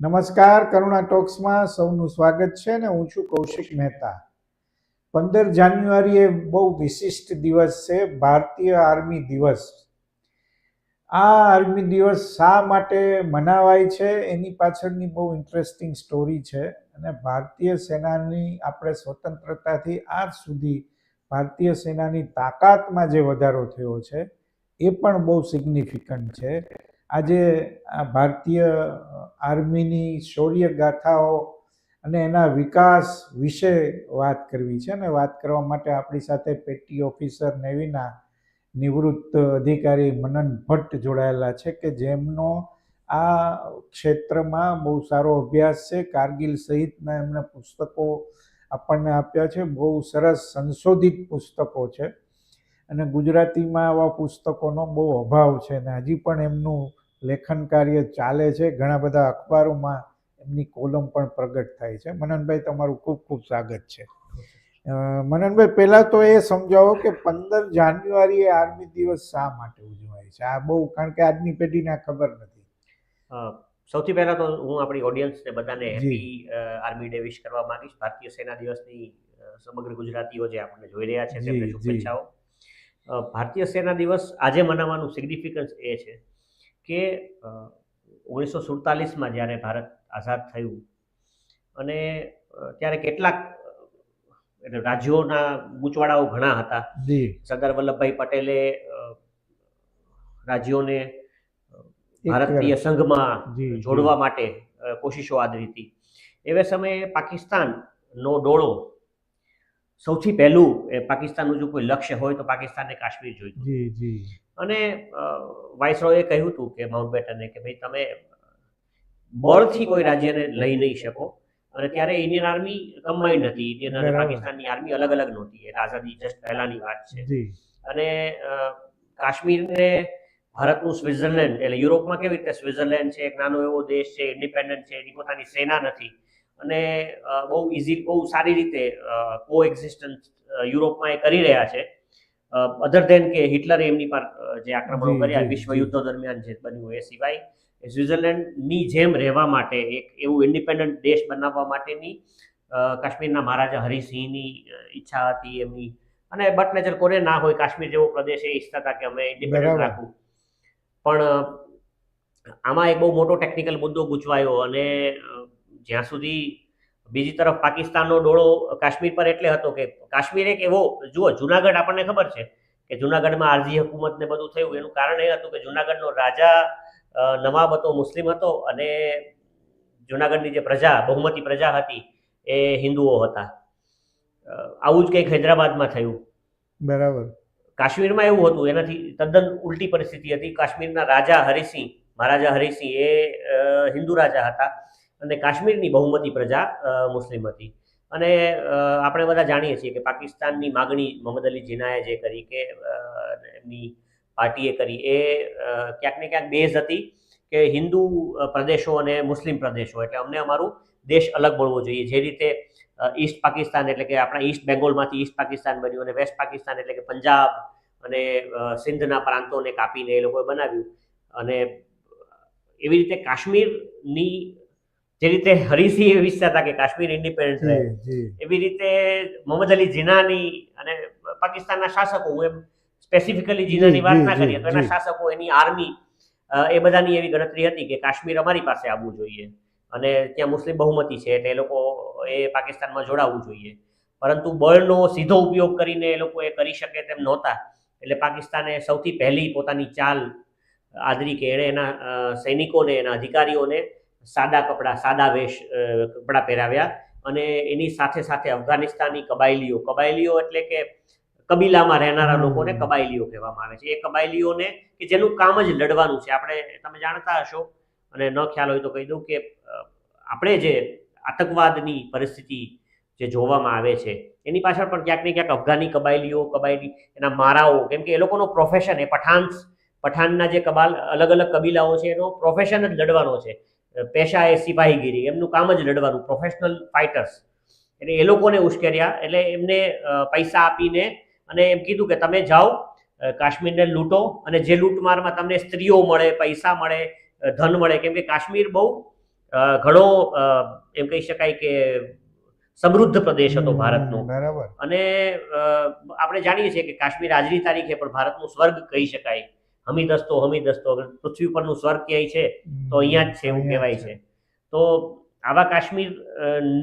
નમસ્કાર, કરુણા ટોક્સમાં સૌનું સ્વાગત છે ને હું છું કૌશિક મહેતા. પંદર જાન્યુઆરી એ બહુ વિશિષ્ટ દિવસ છે, ભારતીય આર્મી દિવસ. આ આર્મી દિવસ શા માટે મનાવાય છે એની પાછળની બહુ ઇન્ટરેસ્ટિંગ સ્ટોરી છે અને ભારતીય સેનાની આપણે સ્વતંત્રતાથી આજ સુધી ભારતીય સેનાની તાકાતમાં જે વધારો થયો છે, એ પણ બહુ સિગ્નિફિકન્ટ છે. આજે આ ભારતીય આર્મીની શૌર્ય ગાથાઓ અને એના વિકાસ વિશે વાત કરવી છે અને વાત કરવા માટે આપણી સાથે પેટી ઓફિસર નેવીના નિવૃત્ત અધિકારી મનન ભટ્ટ જોડાયેલા છે કે જેમનો આ ક્ષેત્રમાં બહુ સારો અભ્યાસ છે. કારગિલ સહિતના એમના પુસ્તકો આપણને આપ્યા છે. બહુ સરસ સંશોધિત પુસ્તકો છે અને ગુજરાતીમાં આવા પુસ્તકોનો બહુ અભાવ છે અને હજી પણ એમનું લેખન કાર્ય ચાલે છે. ઘણા બધા અખબારોમાં એમની કોલમ પણ પ્રગટ થાય છે. મનનભાઈ તમારું ખૂબ ખૂબ સ્વાગત છે. મનનભાઈ પહેલાં તો એ સમજાવો કે પંદર જાન્યુઆરીએ આર્મી દિવસ શા માટે ઉજવાય છે? આ બહુ કારણ કે આજની પેઢીને ખબર નથી. સૌથી પહેલા તો હું આપણી ઓડિયન્સને બધાને. હેપી આર્મી ડે વિશ કરવા માંગીશ. ભારતીય સેના દિવસની સમગ્ર ગુજરાતીઓ જે આપણને જોઈ રહ્યા છે તેમને શુભેચ્છાઓ. ભારતીય સેના દિવસ આજે મનાવવાનું સિગ્નિફિકન્સ એ છે કે ઓગણીસો સુડતાલીસમાં જ્યારે ભારત આઝાદ થયું અને ત્યારે કેટલાક એટલે રાજ્યોના ગૂંચવાડાઓ ઘણા હતા. સરદાર વલ્લભભાઈ પટેલે રાજ્યોને ભારતીય સંઘમાં. જોડવા માટે કોશિશો આદરી હતી. એવે સમયે પાકિસ્તાનનો ડોળો સૌથી પહેલું પાકિસ્તાનનું જો કોઈ લક્ષ્ય હોય તો પાકિસ્તાનને કાશ્મીર જોઈતું. અને વાઇસરોએ કહ્યું હતું કે માઉન્ટ બેટને કે ભાઈ તમે બળથી કોઈ રાજ્યને લઈ નહીં શકો. અને ત્યારે ઇન્ડિયન આર્મી કમ્બાઈન્ડ હતી. ઇન્ડિયન અને પાકિસ્તાનની આર્મી અલગ અલગ નહોતી. એટલે આઝાદી જસ્ટ પહેલાની વાત છે. અને કાશ્મીરને ભારતનું સ્વિટ્ઝરલેન્ડ એટલે યુરોપમાં કેવી રીતે સ્વિટ્ઝરલેન્ડ છે એક નાનો એવો દેશ છે ઇન્ડિપેન્ડન્ટ છે એની પોતાની સેના નથી. અને બહુ ઇઝી બહુ સારી રીતે કો એક્ઝિસ્ટન્સ યુરોપમાં એ કરી રહ્યા છે. અધર દેન કે હિટલરે એમની પર જે આક્રમણો કર્યા વિશ્વ. યુદ્ધો દરમિયાન જે બન્યું એ સિવાય સ્વિટ્ઝરલેન્ડની જેમ રહેવા માટે એક એવું ઇન્ડિપેન્ડન્ટ દેશ બનાવવા માટેની કાશ્મીરના મહારાજા હરિસિંહની ઈચ્છા હતી એમની અને બટ નેચર કોને ના હોય કાશ્મીર જેવો પ્રદેશ એ ઈચ્છતા હતા કે અમે ઇન્ડિપેન્ડન્ટ. રાખવું પણ આમાં એક બહુ મોટો ટેકનિકલ મુદ્દો ગૂંચવાયો અને જ્યાં સુધી બીજી તરફ પાકિસ્તાનનો ડોળો કાશ્મીર પર એટલે હતો કે કાશ્મીર એક એવો જુઓ જુનાગઢ આપણને ખબર છે કે જુનાગઢમાં આરજી હુકુમત ને બધું થયું. એનું કારણ એ હતું કે જુનાગઢનો રાજા નવાબ હતો મુસ્લિમ હતો અને જુનાગઢની જે પ્રજા બહુમતી પ્રજા હતી એ હિન્દુઓ હતા. આવું જ કંઈક હૈદરાબાદમાં થયું. બરાબર. કાશ્મીરમાં એવું હતું એનાથી તદ્દન ઉલટી પરિસ્થિતિ હતી. કાશ્મીરના રાજા હરિસિંહ મહારાજા હરિસિંહ એ હિન્દુ રાજા હતા. અને કાશ્મીરની બહુમતી પ્રજા મુસ્લિમ હતી. અને આપણે બધા જાણીએ છીએ કે પાકિસ્તાનની માગણી મોહમ્મદ અલી જીનાએ જે કરી કે એમની પાર્ટીએ કરી એ ક્યાંક ને ક્યાંક બેઝ હતી કે હિન્દુ પ્રદેશો અને મુસ્લિમ પ્રદેશો. એટલે અમને અમારું દેશ અલગ મળવો જોઈએ. જે રીતે ઈસ્ટ પાકિસ્તાન એટલે કે આપણા ઈસ્ટ બેંગોલમાંથી ઈસ્ટ પાકિસ્તાન બન્યું અને વેસ્ટ પાકિસ્તાન એટલે કે પંજાબ અને સિંધના પ્રાંતોને કાપીને એ લોકોએ બનાવ્યું. અને એવી રીતે કાશ્મીરની જે રીતે હરિસિંહ ઈચ્છતા હતા કે કાશ્મીર ઇન્ડિપેન્ડન્ટ રહે. એવી રીતે મોહમ્મદ અલી જીનાની અને પાકિસ્તાનના શાસકો હું એમ સ્પેસિફિકલી જીનાની વાત ના કરીએ તો એના શાસકો એની આર્મી એ બધાની એવી ગણતરી હતી કે કાશ્મીર અમારી પાસે આવવું જોઈએ અને ત્યાં મુસ્લિમ બહુમતી છે એટલે એ લોકો એ પાકિસ્તાનમાં જોડાવવું જોઈએ. પરંતુ બળનો સીધો ઉપયોગ કરીને એ લોકો એ કરી શકે તેમ નહોતા. એટલે પાકિસ્તાને સૌથી પહેલી પોતાની ચાલ આદરી કે એણે એના સૈનિકોને એના અધિકારીઓને સાદા કપડાં સાદા વેશ કપડાં પહેરાવ્યા અને એની સાથે સાથે અફઘાનિસ્તાની કબાયલીઓ કબાયલીઓ એટલે કે કબીલામાં રહેનારા લોકોને કબાયલીઓ કહેવામાં આવે છે. એ કબાયલીઓને કે જેનું કામ જ લડવાનું છે. આપણે તમે જાણતા હશો અને ન ખ્યાલ હોય તો કહી દઉં કે આપણે જે આતંકવાદની પરિસ્થિતિ જે જોવામાં આવે છે એની પાછળ પણ ક્યાંક ને ક્યાંક અફઘાની કબાયલીઓ કબાયલી એના મારાઓ કેમ કે એ લોકોનો પ્રોફેશન એ પઠાન પઠાણના જે કબાલ અલગ અલગ કબીલાઓ છે એનો પ્રોફેશન જ લડવાનો છે. પેશા એ સિપાહીગીરી એમનું કામ જ લડવાનું પ્રોફેશનલ ફાઇટર્સ એટલે એ લોકોને ઉશ્કેર્યા. એટલે એમને પૈસા આપીને અને એમ કીધું કે તમે જાઓ કાશ્મીરને લૂંટો અને જે લૂંટમારમાં તમને સ્ત્રીઓ મળે પૈસા મળે ધન મળે કેમ કે કાશ્મીર બહુ ઘણો એમ કહી શકાય કે સમૃદ્ધ પ્રદેશ હતો ભારતનો. બરાબર. અને આપણે જાણીએ છીએ કે કાશ્મીર આજની તારીખે પણ ભારતનું સ્વર્ગ કહી શકાય. હમી દસ્તો હમી દસ્તો અગર પૃથ્વી પરનું સ્વર્ગ ક્યાંય છે તો અહીંયા જ છે એવું કહેવાય છે. તો આવા કાશ્મીર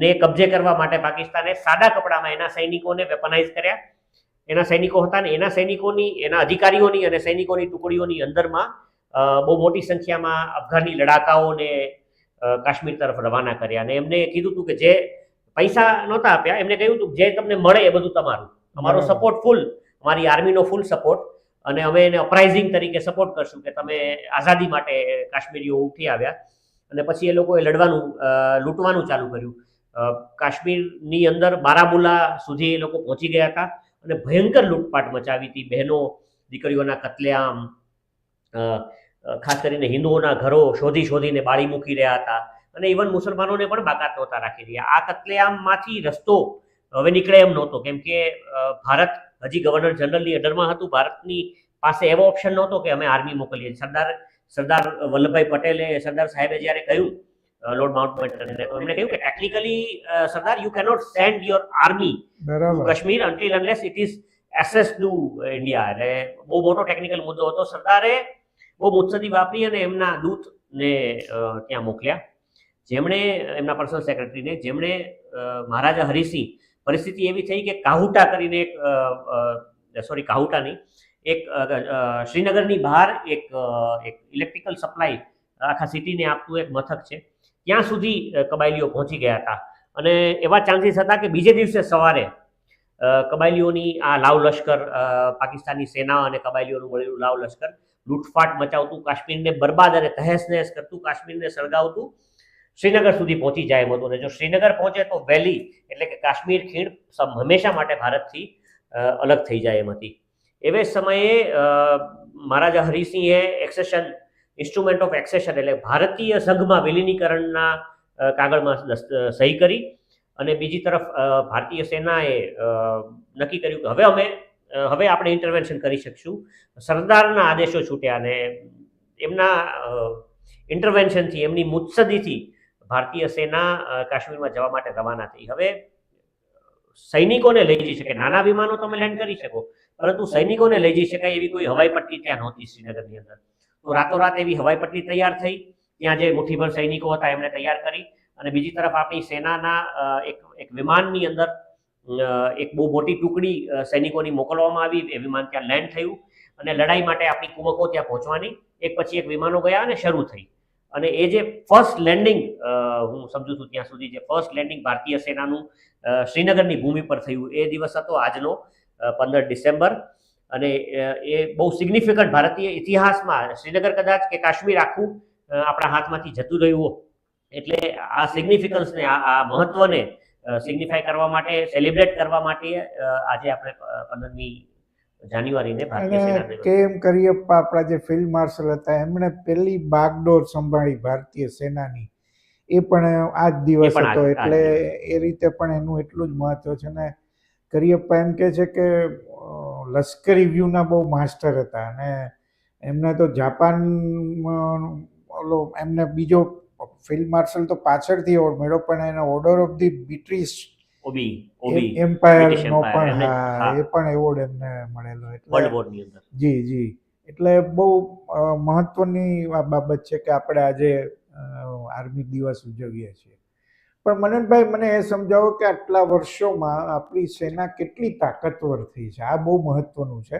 ને કબજે કરવા માટે પાકિસ્તાને સાદા કપડામાં એના સૈનિકોને વેપનાઇઝ કર્યા. એના સૈનિકો હતા ને એના સૈનિકોની એના અધિકારીઓની અને સૈનિકોની ટુકડીઓની અંદરમાં બહુ મોટી સંખ્યામાં અફઘાની લડાકાઓને કાશ્મીર તરફ રવાના કર્યા. અને એમને કીધું હતું કે જે પૈસા નહોતા આપ્યા એમને કહ્યું હતું જે તમને મળે એ બધું તમારું. અમારો સપોર્ટ ફૂલ અમારી આર્મીનો ફૂલ સપોર્ટ. અને અમે એને અપરાઇઝિંગ તરીકે સપોર્ટ કરશું કે તમે આઝાદી માટે કાશ્મીરીઓ ઉઠી આવ્યા. અને પછી એ લોકોએ લડવાનું લૂંટવાનું ચાલુ કર્યું. કાશ્મીરની અંદર બારામુલા સુધી એ લોકો પહોંચી ગયા હતા અને ભયંકર લૂંટપાટ મચાવી હતી. બહેનો, દીકરીઓના કતલેઆમ ખાસ કરીને હિન્દુઓના ઘરો શોધી શોધીને બાળી મૂકી રહ્યા હતા. અને ઇવન મુસલમાનોને પણ બાકાત નહોતા રાખી રહ્યા. આ કતલેઆમમાંથી રસ્તો હવે નીકળે એમ નહોતો. કેમ કે ભારત હજી ગવર્નર જનરલની અંડરમાં હતું. ભારતની પાસે એવો ઓપ્શન નહોતો કે અમે આર્મી મોકલીએ. સરદાર સરદાર વલ્લભભાઈ પટેલે સરદાર સાહેબે જ્યારે કહ્યું લોર્ડ માઉન્ટબેટનને એમણે કહ્યું કે technically Sardar you cannot send your army Kashmir until unless it is ashes to India એટલે બહુ મોટો ટેકનિકલ મુદ્દો હતો. સરદારે બહુ મુત્સદી વાપરી અને એમના દૂતને ત્યાં મોકલ્યા. જેમણે એમના પર્સનલ સેક્રેટરીને જેમણે મહારાજા હરિસિંહ પરિસ્થિતિ એવી થઈ કે કાહુટા કરીને એક સોરી કાહુટા નહીં, એક શ્રીનગરની બહાર એક એક ઇલેક્ટ્રિકલ સપ્લાય આખા સિટીને આપતું એક મથક છે. ત્યાં સુધી કબાયલીઓ પહોંચી ગયા હતા. અને એવા ચાન્સીસ હતા કે બીજે દિવસે સવારે કબાયલીઓની આ લાવ લશ્કર પાકિસ્તાની સેના અને કબાયલીઓનું મળેલું લાવ લશ્કર, લૂંટફાટ મચાવતું, કાશ્મીરને બરબાદ અને તહેસ નહેસ કરતું, કાશ્મીરને સળગાવતું શ્રીનગર સુધી પહોંચી જાય એમ હતું. અને જો શ્રીનગર પહોંચે તો વેલી એટલે કે કાશ્મીર ખીણ હંમેશા માટે ભારતથી અલગ થઈ જાય એમ હતી. એવે સમયે મહારાજા હરિસિંહે એક્સેશન, ઇન્સ્ટ્રુમેન્ટ ઓફ એક્સેશન એટલે ભારતીય સંઘમાં વિલીનીકરણના કાગળમાં સહી કરી. અને બીજી તરફ ભારતીય સેનાએ નક્કી કર્યું કે હવે અમે હવે આપણે ઇન્ટરવેન્શન કરી શકશું. સરદારના આદેશો છૂટ્યા અને એમના ઇન્ટરવેન્શનથી એમની મુત્સદીથી ભારતીય સેના કાશ્મીરમાં જવા માટે રવાના થઈ. હવે, સૈનિકોને લઈ જઈ શકે નાના વિમાનો તમે લેન્ડ કરી શકો, પરંતુ સૈનિકોને લઈ જઈ શકાય એવી કોઈ હવાઈ પટ્ટી ત્યાં નહોતી શ્રીનગરની અંદર. તો રાતોરાત એવી હવાઈ પટ્ટી તૈયાર થઈ. ત્યાં જે મુઠ્ઠીભર સૈનિકો હતા, એમણે તૈયાર કરી. અને બીજી તરફ આપણી સેનાના એક એક વિમાનની અંદર એક બહુ મોટી ટુકડી સૈનિકોની મોકલવામાં આવી. એ વિમાન ત્યાં લેન્ડ થયું. અને લડાઈ માટે આપણી કુમકો ત્યાં પહોંચવાની. એક પછી એક વિમાનો ગયા અને શરૂ થઈ. અને એ જે ફર્સ્ટ લેન્ડિંગ હું સમજુ છું ત્યાં સુધી જે ફર્સ્ટ લેન્ડિંગ ભારતીય સેનાનું શ્રીનગરની ભૂમિ પર થયું, એ દિવસ હતો આજનો પંદર ડિસેમ્બર. અને એ બહુ સિગ્નિફિકન્ટ ભારતીય ઇતિહાસમાં, શ્રીનગર કદાચ કે કાશ્મીર આખું આપણા હાથમાંથી જતું રહ્યું એટલે આ સિગ્નિફિકન્સને આ મહત્વને સિગ્નિફાય કરવા માટે સેલિબ્રેટ કરવા માટે આજે આપણે પંદરમી જાન્યુઆરીને ભારતીય કેમ કરિયપ્પા આપણા જે ફિલ્ડ માર્શલ હતા એમણે પહેલી બાગડોર સંભાળી ભારતીય સેનાની. એ પણ આ જ દિવસ હતો એટલે એ રીતે પણ એનું એટલું જ મહત્વ છે. ને કરિયપ્પા એમ કે છે કે લશ્કરી વ્યૂના બહુ માસ્ટર હતા. અને એમને તો જાપાન ઓલો એમને બીજો ફિલ્ડ માર્શલ તો પાછળથી એવોર્ડ મળ્યો પણ એને order of the British OB OB empire નો પણ હા. એ પણ એવોર્ડ એમને મળેલો એટલે વર્લ્ડ વોરની અંદર. જી જી. એટલે બહુ મહત્વની બાબત છે કે આપણે આજે આર્મી દિવસ ઉજવીએ છીએ. પણ મનનભાઈ મને એ સમજાવો કે આટલા વર્ષોમાં આપણી સેના કેટલી તાકતવર થઈ છે? આ બહુ મહત્વનું છે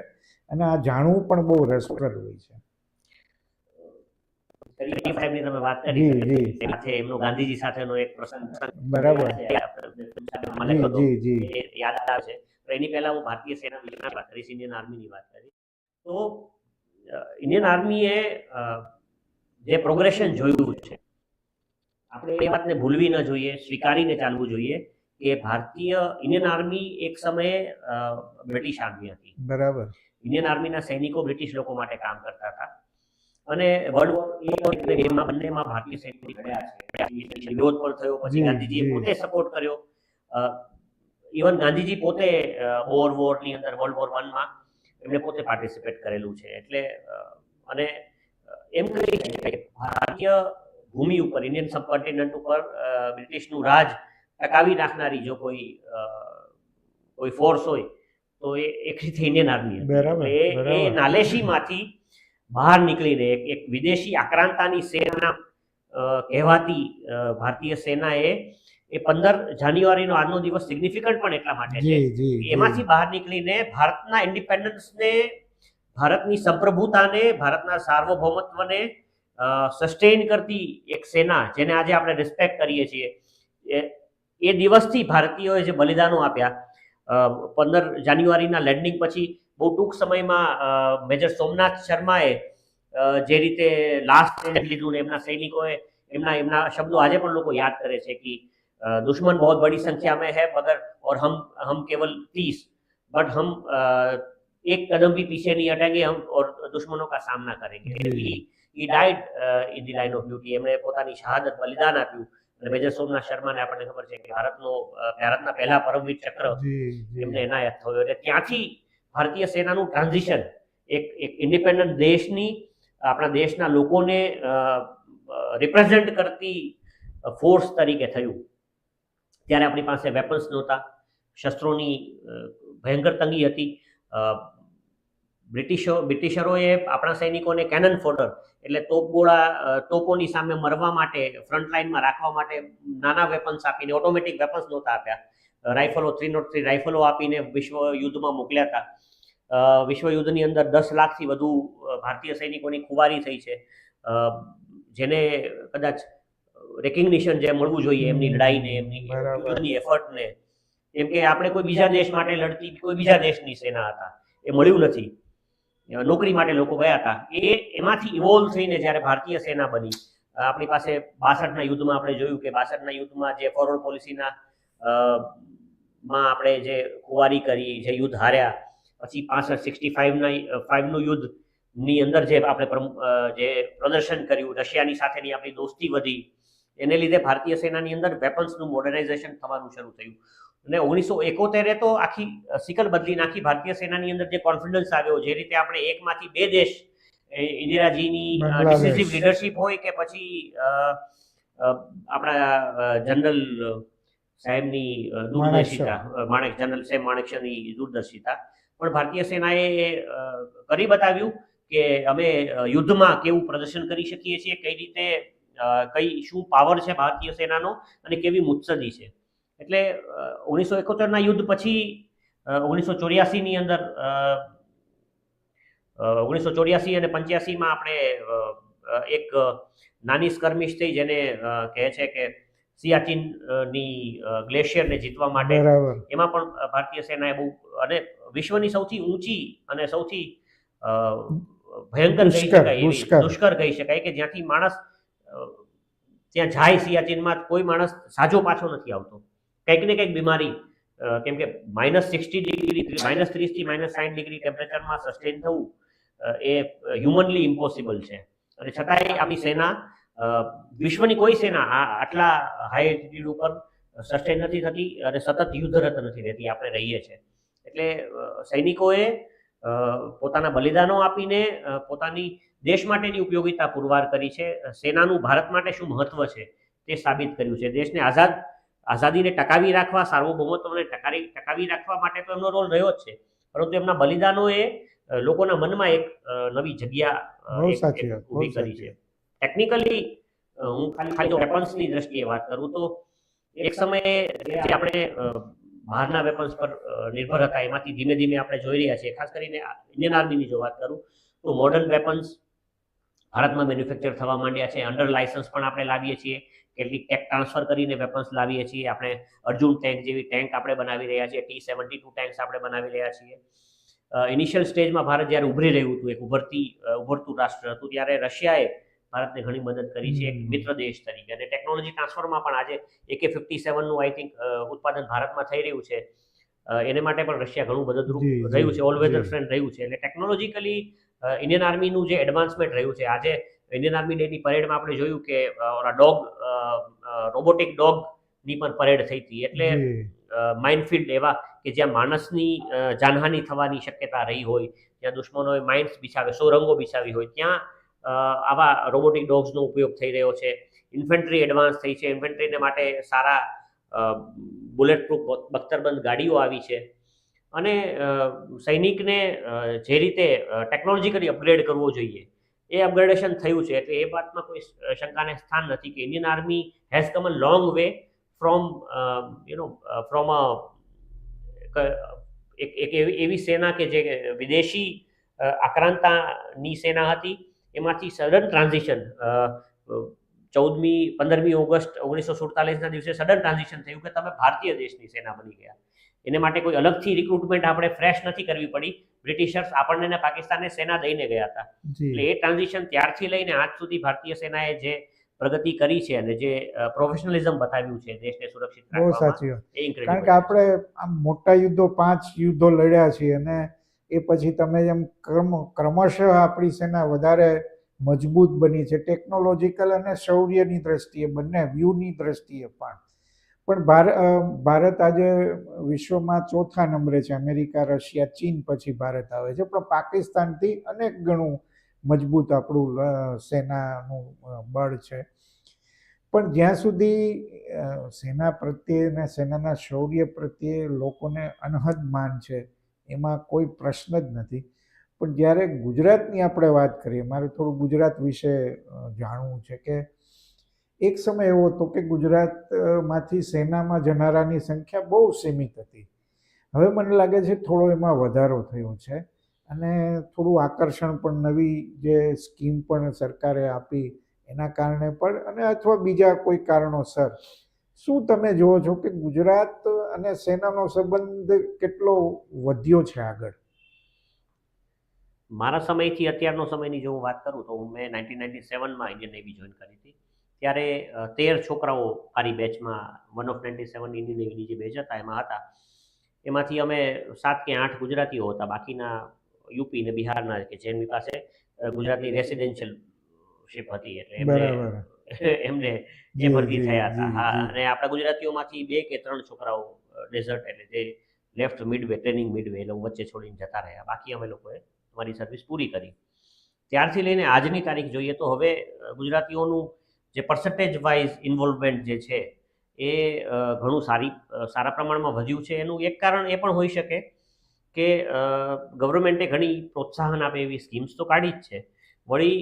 અને આ જાણવું પણ બહુ રસપ્રદ હોય છે. 35 તમે વાત કરી સાથે એમનો ગાંધીજી સાથેનો એક પ્રસંગ બરાબર. યાદ આવે છે એની પહેલા હું ભારતીય સેના વિશે વાત કરીશ ઇન્ડિયન આર્મીની વાત કરી. તો ઇન્ડિયન આર્મીએ જે પ્રોગ્રેશન જોયું છે આપણે એ વાતને ભૂલવી ન જોઈએ સ્વીકારીને ચાલવું જોઈએ કે ભારતીય ઇન્ડિયન આર્મી એક સમયે બ્રિટિશ આર્મી હતી. બરાબર. ઇન્ડિયન આર્મીના સૈનિકો બ્રિટિશ લોકો માટે કામ કરતા હતા. અને વર્લ્ડ વોર બેમાં બંનેમાં ભારતીય સૈનિકો લડ્યા છે. વિરોધ પણ થયો પછી ગાંધીજીએ. પોતે સપોર્ટ કર્યો. ઇવન ગાંધીજી પોતે બોર વોરની અંદર વર્લ્ડ વોર વનમાં એમણે પોતે પાર્ટિસિપેટ કરેલું છે. એટલે અને એમ કહી શકાય કે ભારતીય ભૂમિ ઉપર ઇન્ડિયન સબકોન્ટિનેન્ટ ઉપર બ્રિટિશનું રાજ ટકાવી રાખનારી જો કોઈ કોઈ ફોર્સ હોય તો એ એક રીતે ઇન્ડિયન આર્મી બરાબર, એ- નાલેશીમાંથી બહાર નીકળીને એક એક વિદેશી આક્રાંતાની સેના કહેવાતી ભારતીય સેનાએ એ પંદર જાન્યુઆરીનો આજનો દિવસ સિગ્નિફિકન્ટ પણ એટલા માટે છે. એમાંથી બહાર નીકળીને ભારતના ઇન્ડિપેન્ડન્સને ભારતની સંપ્રભુતાને ભારતના સાર્વભૌમત્વને સસ્ટેન કરતી એક સેના જેને આજે આપણે રિસ્પેક્ટ કરીએ છીએ એ દિવસથી ભારતીયોએ જે બલિદાનો આપ્યા પંદર જાન્યુઆરીના લેન્ડિંગ પછી બહુ ટૂંક સમયમાં મેજર સોમનાથ શર્માએ જે રીતે લાસ્ટ લીધું ને એમના સૈનિકોએ એમના એમના શબ્દો આજે પણ લોકો યાદ કરે છે કે दुश्मन बहुत बड़ी संख्या में है मगर और हम हम केवल तीस बट हम अ, एक कदम भी पीछे नहीं हटेंगे हम और दुश्मनों का सामना करेंगे જી. He died in the line of duty એમણે પોતાની શહાદત બલિદાન આપ્યું અને મેજર સોમનાથ શર્માને આપણને ખબર છે કે ભારતનો અ, ભારતના પહેલા પરમવીર ચક્ર જી જી એમને એનાયત થયો એટલે ત્યાંથી ભારતીય સેનાનું ટ્રાન્ઝિશન એક એક ઇન્ડિપેન્ડન્ટ દેશની આપણા દેશના લોકોને રિપ્રેઝેન્ટ કરતી ફોર્સ તરીકે થયું ત્યારે આપણી પાસે વેપન્સ નહોતા. શસ્ત્રોની ભયંકર તંગી હતી. બ્રિટિશો, બ્રિટિશરોએ આપણા સૈનિકોને કેનન ફોડર એટલે તોપગોળા તોપોની સામે મરવા માટે ફ્રન્ટ લાઇનમાં રાખવા માટે નાના વેપન્સ આપીને ઓટોમેટિક વેપન્સ નહોતા આપ્યા. રાઇફલો થ્રી નોટ થ્રી રાઇફલો આપીને વિશ્વ યુદ્ધમાં મોકલ્યા હતા. વિશ્વ યુદ્ધની અંદર દસ લાખથી વધુ ભારતીય સૈનિકોની ખુવારી થઈ છે. જેને કદાચ રેકગ્નિશન જે મળવું જોઈએ એમની લડાઈને એમની એફર્ટને એમ કે આપણે કોઈ બીજા દેશ માટે લડતી કોઈ બીજા દેશની સેના હતા એ મળ્યું નથી. નોકરી માટે લોકો ગયા હતા. એ એમાંથી ઇવોલ્વ થઈને જ્યારે ભારતીય સેના બની આપણી પાસે બાસઠના યુદ્ધમાં આપણે જોયું કે બાસઠના યુદ્ધમાં જે ફોરવર્ડ પોલિસીના માં આપણે જે ખુવારી કરી જે યુદ્ધ હાર્યા પછી પાસઠ સિક્સટી ફાઇવના ફાઇવનું યુદ્ધની અંદર જે આપણે જે પ્રદર્શન કર્યું રશિયાની સાથેની આપણી દોસ્તી વધી એને લીધે ભારતીય સેનાની અંદર વેપન્સનું મોડર્નાઇઝેશન થવાનું શરૂ થયું. અને ઓગણીસો એકોતેરે તો આખી સિકલ બદલી નાખી ભારતીય સેનાની અંદર જે કોન્ફિડન્સ આવ્યો જે રીતે આપણે એકમાંથી બે દેશ ઇન્દિરાજીની ડિસિઝિવ લીડરશિપ હોય કે પછી આપણા જનરલ સાહેબની દૂરદર્શિતા માણેક જનરલ સાહેબ માણેકશાહની દૂરદર્શિતા. પણ ભારતીય સેનાએ કરી બતાવ્યું કે અમે યુદ્ધમાં કેવું પ્રદર્શન કરી શકીએ છીએ કઈ રીતે કઈ શું પાવર છે ભારતીય સેનાનો અને કેવી મુત્સદી છે એટલે ઓગણીસો એકોતેરના યુદ્ધ પછી ઓગણીસો ચોર્યાસીની અંદર ઓગણીસો ચોર્યાસી અને પંચ્યાસીમાં આપણે એક નાની સ્કર્મિશ થઈ જેને કહે છે કે સિયાચીન અ, ની ગ્લેશિયરને જીતવા માટે એમાં પણ ભારતીય સેનાએ બહુ અને વિશ્વની સૌથી ઊંચી અને સૌથી ભયંકર કહી દુષ્કર, શકાય દુષ્કર. કહી શકાય કે જ્યાંથી માણસ ત્યાં જાય સિયાચીનમાં કોઈ માણસ સાજો પાછો નથી આવતો. કંઈક ને કંઈક બીમારી કેમ કે માઇનસ સિક્સટી ડિગ્રી માઇનસ ત્રીસથી માઇનસ સાઠ ડિગ્રી ટેમ્પરેચરમાં સસ્ટેન થવું એ હ્યુમનલી ઇમ્પોસિબલ છે. અને છતાંય આપણી સેના વિશ્વની કોઈ સેના આટલા હાઈ એલ્ટિટ્યુડ ઉપર સસ્ટેન નથી થતી અને સતત યુદ્ધરત નથી રહેતી. આપણે રહીએ છીએ. એટલે સૈનિકોએ પોતાના બલિદાનો આપીને પોતાની દેશ માટેની ઉપયોગિતા પુરવાર કરી છે. સેનાનું ભારત માટે શું મહત્વ છે તે સાબિત કર્યું છે. દેશને આઝાદ આઝાદીને ટકાવી રાખવા સાર્વભૌમત્વને ટકાવી ટકાવી રાખવા માટે તો એમનો રોલ રહ્યો જ છે. પરંતુ એમના બલિદાનોએ લોકોના મનમાં એક નવી જગ્યા ઊભી કરી છે. ટેકનિકલી હું ખાલી ખાલી વેપન્સની દ્રષ્ટિએ વાત કરું તો એક સમયે આપણે બહારના વેપન્સ પર નિર્ભર હતા. એમાંથી ધીમે ધીમે આપણે જોઈ રહ્યા છીએ. ખાસ કરીને ઇન્ડિયન આર્મીની જો વાત કરું, તો મોડર્ન વેપન્સ ભારતમાં મેન્યુફેક્ચર થવા માંડ્યા છે. અંડર લાયસન્સ પણ આપણે લાવીએ છીએ. કેટલીક ટેક ટ્રાન્સફર કરીને વેપન્સ લાવીએ છીએ. આપણે અર્જુન ટેન્ક જેવી ટેન્ક આપણે બનાવી રહ્યા છીએ. ટી સેવન્ટી ટુ ટેન્ક્સ આપણે બનાવી રહ્યા છીએ. ઇનિશિયલ સ્ટેજમાં ભારત જ્યારે ઉભરી રહ્યું હતું, એક ઉભરતી ઉભરતું રાષ્ટ્ર હતું, ત્યારે રશિયાએ ભારતને ઘણી મદદ કરી છે એક મિત્ર દેશ તરીકે. અને ટેકનોલોજી ટ્રાન્સફરમાં પણ આજે એકે ફિફ્ટી સેવનનું આઈ થિંક ઉત્પાદન ભારતમાં થઈ રહ્યું છે. એને માટે પણ રશિયા ઘણું મદદરૂપ રહ્યું છે ઓલ વેધર ફ્રેન્ડ રહ્યું છે. એટલે ટેકનોલોજીકલી ઇન્ડિયન આર્મીનું જે એડવાન્સમેન્ટ રહ્યું છે આજે ઇન્ડિયન આર્મી ડેની પરેડમાં આપણે જોયું કે ઓલા ડોગ રોબોટિક ડોગની પણ પરેડ થઈ હતી. એટલે માઇનફિલ્ડ એવા કે જ્યાં માણસની જાનહાની થવાની શક્યતા રહી હોય જ્યાં દુશ્મનોએ માઇન્સ બિછાવે સોરંગો બિછાવી હોય ત્યાં આવા રોબોટિક ડોગ્સનો ઉપયોગ થઈ રહ્યો છે. ઇન્ફેન્ટ્રી એડવાન્સ થઈ છે. ઇન્ફેન્ટ્રીને માટે સારા બુલેટ પ્રૂફ બખ્તરબંધ ગાડીઓ આવી છે. અને સૈનિકને જે રીતે ટેકનોલોજીકલી અપગ્રેડ કરવો જોઈએ, એ અપગ્રેડેશન થયું છે. એટલે એ વાતમાં કોઈ શંકાને સ્થાન નથી કે Indian army has come a long way from you know from, a એક એવી સેના કે જે વિદેશી આક્રાંતાની સેના હતી. એમાંથી સડન ટ્રાન્ઝિશન ચૌદમી પંદરમી ઓગસ્ટ ઓગણીસો સુડતાલીસના દિવસે સડન ટ્રાન્ઝિશન થયું કે તમે ભારતીય દેશની સેના બની ગયા. એને માટે કોઈ અલગથી રિક્રુટમેન્ટ આપણે ફ્રેશ નથી કરવી પડી. બ્રિટિશર્સ આપણને ને પાકિસ્તાનને સેના દઈને ગયા હતા. એટલે એ ટ્રાન્ઝિશન ત્યારથી લઈને આજ સુધી ભારતીય સેનાએ જે પ્રગતિ કરી છે અને જે પ્રોફેશનલિઝમ બતાવ્યું છે દેશને સુરક્ષિત રાખવામાં કારણ કે આપણે આમ મોટા યુદ્ધો પાંચ યુદ્ધો લડ્યા છીએ અને એ પછી તમે જેમ ક્રમ, ક્રમશઃ આપણી સેના વધારે મજબૂત બની છે. ટેકનોલોજીકલ અને શૌર્યની દ્રષ્ટિએ, બંને વ્યૂની દ્રષ્ટિએ પણ. પણ ભાર ભારત આજે વિશ્વમાં ચોથા નંબરે છે. અમેરિકા, રશિયા, ચીન પછી ભારત આવે છે. પણ પાકિસ્તાનથી અનેક ગણું મજબૂત આપણું સેનાનું બળ છે. પણ જ્યાં સુધી સેના પ્રત્યે અને સેનાના શૌર્ય પ્રત્યે લોકોને અનહદ માન છે એમાં કોઈ પ્રશ્ન જ નથી. પણ જ્યારે ગુજરાતની આપણે વાત કરીએ, મારે થોડું ગુજરાત વિશે જાણવું છે કે એક સમય એવો હતો કે ગુજરાતમાંથી સેનામાં જનારાની સંખ્યા બહુ સીમિત હતી. હવે મને લાગે છે થોડો એમાં વધારો થયો છે અને થોડું આકર્ષણ પણ નવી જે સ્કીમ પણ સરકારે આપી એના કારણે પણ અને અથવા બીજા કોઈ કારણોસર શું તમે જુઓ છો કે ગુજરાત અને સેનાનો સંબંધ કેટલો વધ્યો છે આગળ? મારા સમયથી અત્યારનો સમયની જો હું વાત કરું તો મેં નાઇન્ટીન નાઇન્ટી સેવનમાં ઇન્ડિયન નેવી જોઈન કરી હતી. ત્યારે તેર છોકરાઓ મારી બેચમાં one of ninety seven Indian નેવીની જે બેચ હતા એમાં હતા. એમાંથી અમે સાત કે આઠ ગુજરાતીઓ હતા. બાકીના યુપી ને બિહારના કે જેમની પાસે ગુજરાતની રેસિડેન્શિયલ શિપ હતી એટલે એમને જે ભરતી થયા હતા. હા અને આપણા ગુજરાતીઓમાંથી બે કે ત્રણ છોકરાઓ ડેઝર્ટ એટલે જે લેફ્ટ મિડવે ટ્રેનિંગ મિડવે એટલે વચ્ચે છોડીને જતા રહ્યા. બાકી અમે લોકોએ અમારી સર્વિસ પૂરી કરી. ત્યારથી લઈને આજની તારીખ જોઈએ તો હવે ગુજરાતીઓનું જે પર્સન્ટેજ વાઇઝ ઇન્વોલ્વમેન્ટ જે છે એ ઘણું સારી સારા પ્રમાણમાં વધ્યું છે. એનું એક કારણ એ પણ હોઈ શકે કે ગવર્મેન્ટે ઘણી પ્રોત્સાહન આપે એવી સ્કીમ્સ તો કાઢી જ છે. વળી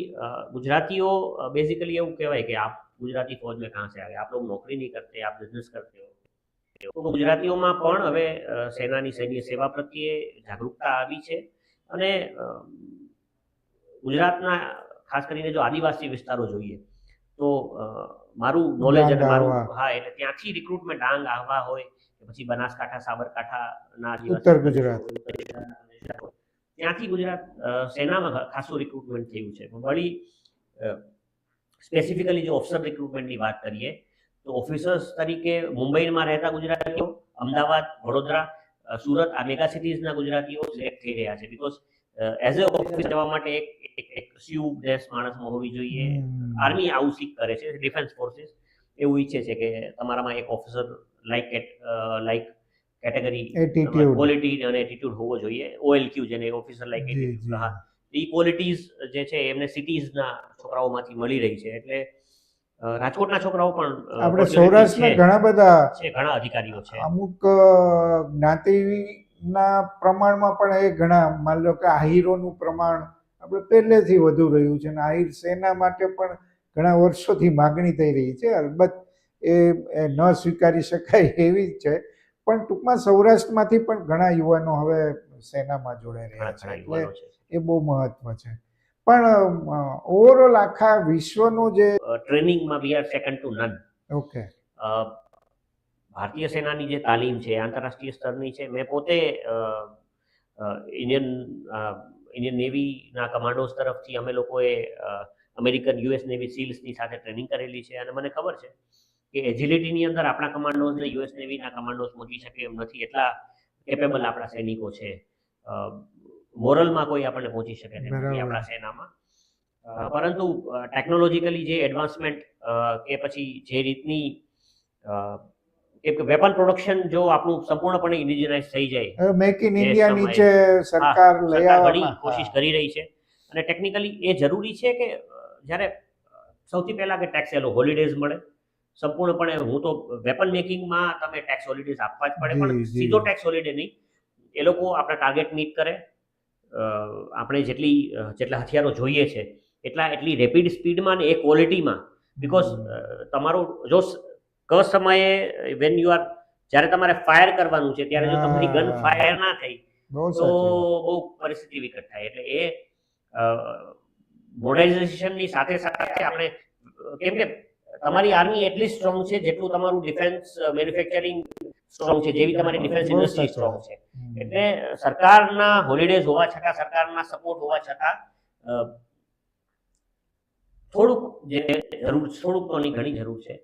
ગુજરાતીઓ બેઝિકલી એવું કહેવાય કે આપ ગુજરાતી ફોજ મેં કહાં આપ લોકો નોકરી નહીં કરતે આપ બિઝનેસ કરતે હો. ગુજરાતીઓમાં પણ હવે સેનાની સૈન્ય સેવા પ્રત્યે જાગૃતતા આવી છે અને ગુજરાતના ખાસ કરીને જો આદિવાસી વિસ્તારો જોઈએ તો મારું નોલેજ અને મારું હા એટલે ત્યાંથી રિક્રુટમેન્ટ ડાંગ આહવા હોય પછી બનાસકાંઠા સાબરકાંઠાના ઉત્તર ગુજરાત. ત્યાંથી ગુજરાત સેનામાં ખાસું રિક્રુટમેન્ટ થયું છે. વળી સ્પેસિફિકલી જો ઓફિસર રિક્રુટમેન્ટની વાત કરીએ તો ઓફિસર્સ તરીકે મુંબઈમાં રહેતા ગુજરાતીઓ અમદાવાદ વડોદરા સુરત આ મેગા સિટીઝના ગુજરાતીઓ સિલેક્ટ થઈ રહ્યા છે. બિકોઝ એઝ અ ઓફિસ જવા માટે એક એક એક સ્યુ ડ્રેસ માણસમાં હોવી જોઈએ. આર્મી આવું સીક કરે છે. ડિફેન્સ ફોર્સિસ એવું ઈચ્છે છે કે તમારામાં એક officer like like category quality અને એટીટ્યુડ હોવો જોઈએ. ઓએલક્યુ જેને ઓફિસર લાઈક એટીટ્યુડ હા. એ ક્વોલિટીઝ જે છે એમને સિટીઝના છોકરાઓમાંથી મળી રહી છે. એટલે રાજકોટના છોકરાઓ પણ આપણે સૌરાષ્ટ્રના ઘણા બધા છે ઘણા અધિકારીઓ છે. અમુક જ્ઞાતિના પ્રમાણમાં પણ એ ઘણા માન લો કે આહિરોનું પ્રમાણ આપણે પહેલેથી વધુ રહ્યું છે અને આહીર સેના માટે પણ ઘણા વર્ષોથી માગણી થઈ રહી છે. અલબત્ત એ એ ન સ્વીકારી શકાય એવી જ છે. પણ ટૂંકમાં સૌરાષ્ટ્રમાંથી પણ ઘણા યુવાનો હવે સેનામાં જોડાઈ રહ્યા છે. એટલે એ બહુ મહત્વ છે. પણ ઓવરઓલ આખા વિશ્વનો જે ટ્રેનિંગમાં we are second to none okay. ભારતીય સેનાની જે તાલીમ છે આંતરરાષ્ટ્રીય સ્તરની છે મેં પોતે ઇન્ડિયન ઇન્ડિયન નેવીના કમાન્ડોઝ તરફથી અમે લોકોએ અમેરિકન યુએસ નેવી સીલ્સની સાથે ટ્રેનિંગ કરેલી છે અને મને ખબર છે કે એજિલિટીની અંદર આપણા કમાન્ડોઝને યુએસ નેવીના કમાન્ડોઝ પહોંચી શકે એમ નથી એટલા કેપેબલ આપણા સૈનિકો છે. મોરલમાં કોઈ આપણને પહોંચી શકે નહીં આપણા સેનામાં. પરંતુ ટેકનોલોજીકલી જે એડવાન્સમેન્ટ કે પછી જે રીતની એક વેપન પ્રોડક્શન જો આપણું સંપૂર્ણપણે ઇન્ડિજિનાઇઝ થઈ જાય મેક ઇન ઇન્ડિયા નીચે સરકાર લઈ આવવાની કોશિશ કરી રહી છે. અને ટેકનિકલી એ જરૂરી છે કે જ્યારે સૌથી પહેલા કે ટેક્સ એલો હોલિડેઝ મળે. સંપૂર્ણપણે હું તો વેપન મેકિંગમાં તમે ટેક્સ હોલિડેઝ આપવા જ પડે પણ સીધો ટેક્સ હોલિડે નહીં. એ લોકો આપણા ટાર્ગેટ મીટ કરે. આપણે જેટલી જેટલા હથિયારો જોઈએ છે એટલા એટલી રેપિડ સ્પીડમાં ને એ ક્વોલિટીમાં બિકોઝ તમારું જો ક સમયે વેન યુ આર જ્યારે તમારે ફાયર કરવાનું છે ત્યારે જો તમારી ગન ફાયર ના થઈ તો બહુ પરિસ્થિતિ વિકટ થાય. એટલે એ મોડર્નાઇઝેશનની સાથે સાથે આપણે કેમ કે તમારી આર્મી એટલી સ્ટ્રોંગ છે જેટલું તમારું ડિફેન્સ મેન્યુફેક્ચરિંગ સ્ટ્રોંગ છે જેવી તમારી ડિફેન્સ ઇન્ડસ્ટ્રી સ્ટ્રોંગ છે. એટલે સરકારના હોલિડેઝ હોવા છતાં સરકારના સપોર્ટ હોવા છતાં થોડુંક જે જરૂર થોડુંક તો ઘણી જરૂર છે.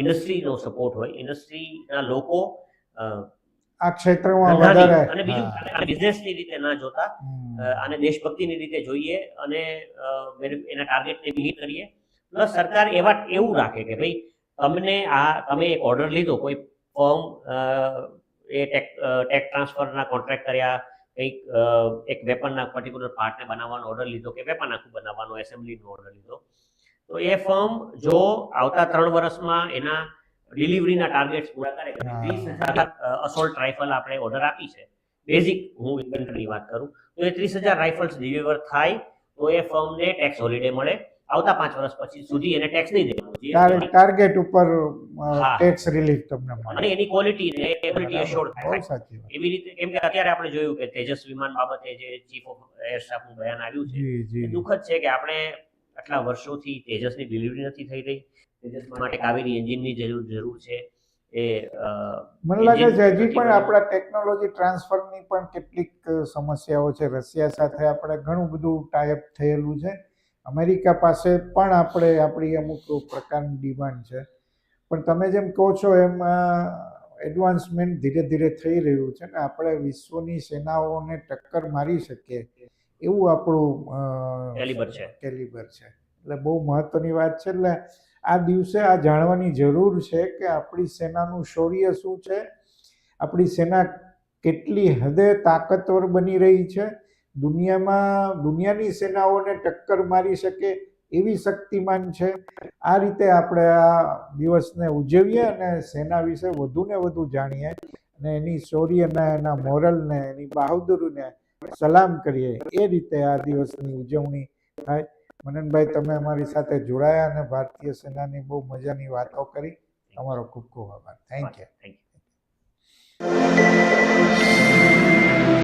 ઇન્ડસ્ટ્રીનો સપોર્ટ હોય. ઇન્ડસ્ટ્રીના લોકો આ ક્ષેત્રમાં વધારે અને બીજું. બિઝનેસની રીતે ના જોતા અને આને દેશભક્તિની રીતે જોઈએ અને એના ટાર્ગેટને મીટ કરીએ. પ્લસ સરકાર એવા એવું રાખે કે ભાઈ તમને આ તમે એક ઓર્ડર લીધો કોઈ ફોર્મ એ ટેક ટેક ટ્રાન્સફરના કોન્ટ્રાક્ટ કર્યા કંઈક એક વેપનના પર્ટિક્યુલર પાર્ટને બનાવવાનો ઓર્ડર લીધો કે વેપન આખું બનાવવાનો એસેમ્બલીનો ઓર્ડર લીધો. તો એ ફોર્મ જો આવતા ત્રણ વર્ષમાં એના ડિલિવરીના ટાર્ગેટ્સ પૂરા કરે ત્રીસ હજાર અસોલ્ટ રાઇફલ આપણે ઓર્ડર આપી છે. બેઝિક હું ઇન્વેન્ટરીની વાત કરું તો એ ત્રીસ હજાર રાઇફલ્સ ડિલિવર થાય તો એ ફર્મને ટેક્સ હોલિડે મળે. આવતા પાંચ વર્ષ પછી સુધી એને ટેક્સ નહીં દેવાનો. ટાર્ગેટ ઉપર ટેક્સ રિલીફ તમને અને એની ક્વોલિટી ને ક્વોલિટી એશ્યોર્ડ થાય. એવી રીતે કેમ કે અત્યારે આપણે જોયું કે તેજસ વિમાન બાબતે જે ચીફ ઓફ એર સ્ટાફનું બયાન આવ્યું છે દુઃખદ છે કે આપણે આટલા વર્ષોથી તેજસની ડિલિવરી નથી થઈ રહી. તેજસ માટે કાવેરી એન્જિનની જરૂર જરૂર છે. એ મને લાગે છે હજી પણ આપણા ટેકનોલોજી ટ્રાન્સફરની પણ કેટલીક સમસ્યાઓ છે. રશિયા સાથે આપણે ઘણું બધું ટાઈપ થયેલું છે. અમેરિકા પાસે પણ આપણે આપણી અમુક પ્રકારની ડિમાન્ડ છે. પણ તમે જેમ કહો છો એમાં એડવાન્સમેન્ટ ધીરે ધીરે થઈ રહ્યું છે ને આપણે વિશ્વની સેનાઓને ટક્કર મારી શકીએ. એવું આપણું કેલિબર છે. કેલિબર છે. એટલે બહુ મહત્વની વાત છે. એટલે આ દિવસે આ જાણવાની જરૂર છે કે આપણી સેનાનું શૌર્ય શું છે? આપણી સેના કેટલી હદે તાકતવર બની રહી છે? દુનિયામાં દુનિયાની સેનાઓને ટક્કર મારી શકે એવી શક્તિમાન છે. આ રીતે આપણે આ દિવસને ઉજવીએ અને સેના વિશે વધુને વધુ જાણીએ અને એની શૌર્યને, એના મોરલને, એની બહાદુરીને સલામ કરીએ. એ રીતે આ દિવસની ઉજવણી થાય. મનનભાઈ, તમે અમારી સાથે જોડાયા અને ભારતીય સેનાની બહુ મજાની વાતો કરી. તમારો ખૂબ ખૂબ આભાર. Thank you thank you.